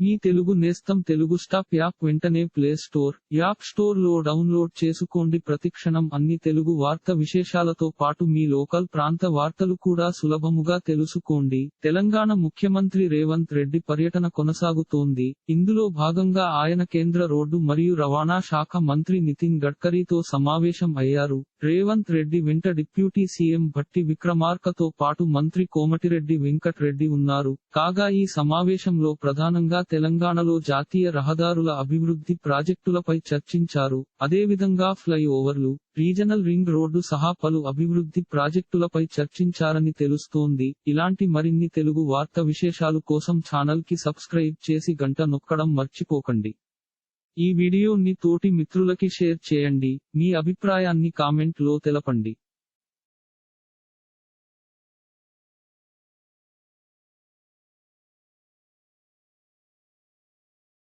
మీ తెలుగు నేస్తం Telugu stop app వెంటనే play store app స్టోర్లో డౌన్లోడ్ చేసుకోండి. ప్రతిక్షణం అన్ని తెలుగు వార్త విశేషాలతో పాటు మీ లోకల్ ప్రాంత వార్తలు కూడా సులభముగా తెలుసుకోండి. తెలంగాణ ముఖ్యమంత్రి రేవంత్ రెడ్డి పర్యటన కొనసాగుతోంది. ఇందులో భాగంగా ఆయన కేంద్ర రోడ్డు మరియు రవాణా శాఖ మంత్రి నితిన్ గడ్కరీతో సమావేశం అయ్యారు. రేవంత్ రెడ్డి వెంట డిప్యూటీ సీఎం భట్టి విక్రమార్కతో పాటు మంత్రి కోమటిరెడ్డి వెంకట్ రెడ్డి ఉన్నారు. కాగా ఈ సమావేశంలో ప్రధానంగా తెలంగాణలో జాతీయ రహదారుల అభివృద్ధి ప్రాజెక్టులపై చర్చించారు. అదేవిధంగా ఫ్లైఓవర్లు రీజనల్ రింగ్ రోడ్డు సహా పలు అభివృద్ధి ప్రాజెక్టులపై చర్చించారని తెలుస్తోంది. ఇలాంటి మరిన్ని తెలుగు వార్త విశేషాలు కోసం ఛానల్కి సబ్స్క్రైబ్ చేసి గంట నొక్కడం మర్చిపోకండి. ఈ వీడియోని తోటి మిత్రులకి షేర్ చేయండి. మీ అభిప్రాయాన్ని కామెంట్లో తెలపండి.